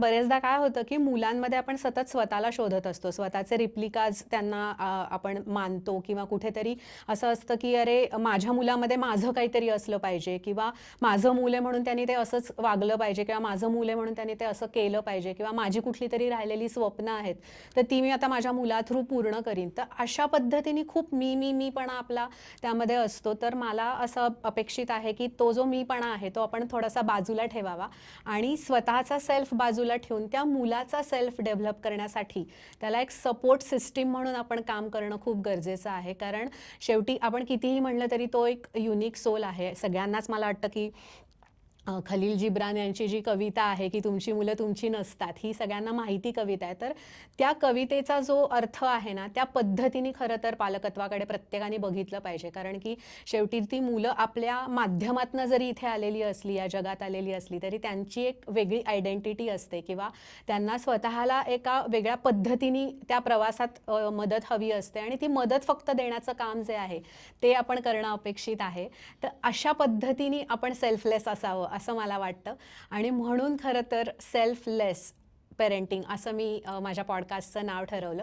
बरेचदा काय होतं की मुलांमध्ये आपण सतत स्वतःला शोधत असतो. स्वतःचे रिप्लिकाज त्यांना आपण मानतो किंवा कुठेतरी असं असतं की अरे माझ्या मुलामध्ये माझं काहीतरी असलं पाहिजे किंवा माझं मुले आहे म्हणून त्यांनी ते असंच वागलं पाहिजे किंवा माझं मुले आहे म्हणून त्यांनी ते असं केलं पाहिजे किंवा माझी कुठली तरी राहिलेली स्वप्न आहेत तर ती मी आता माझ्या मुला थ्रू पूर्ण करीन. तर अशा पद्धतीने खूप मी मी मीपणा आपला त्यामध्ये असतो. तर मला असं अपेक्षित आहे की तो जो मीपणा आहे तो आपण थोडासा बाजूला ठेवावा आणि स्वतःचा सेल्फ बाजूला ठेवून त्या मुलाचा सेल्फ डेव्हलप करण्यासाठी त्याला एक सपोर्ट सिस्टीम म्हणून आपण काम करणं खूप गरजेचं आहे. कारण शेवटी आपण कितीही म्हणलं तरी तो एक युनिक सोल आहे. सगळ्यांनाच मला वाटतं की खलील जिब्रान यांची जी कविता आहे की तुमची मुलं तुमची नसतात ही सगळ्यांना माहिती कविता आहे. तर त्या कवितेचा जो अर्थ आहे ना त्या पद्धतीने खरं तर पालकत्वाकडे प्रत्येकाने बघितलं पाहिजे. कारण की शेवटी ती मुलं आपल्या माध्यमातनं जरी इथे आलेली असली या जगात आलेली असली तरी त्यांची एक वेगळी आयडेंटिटी असते किंवा त्यांना स्वतःला एका वेगळ्या पद्धतीने त्या प्रवासात मदत हवी असते आणि ती मदत फक्त देण्याचं काम जे आहे ते आपण करणं अपेक्षित आहे. तर अशा पद्धतीने आपण सेल्फलेस असावं असं मला वाटतं. आणि म्हणून खरं तर सेल्फलेस पेरेंटिंग असं मी माझ्या पॉडकास्टचं नाव ठरवलं.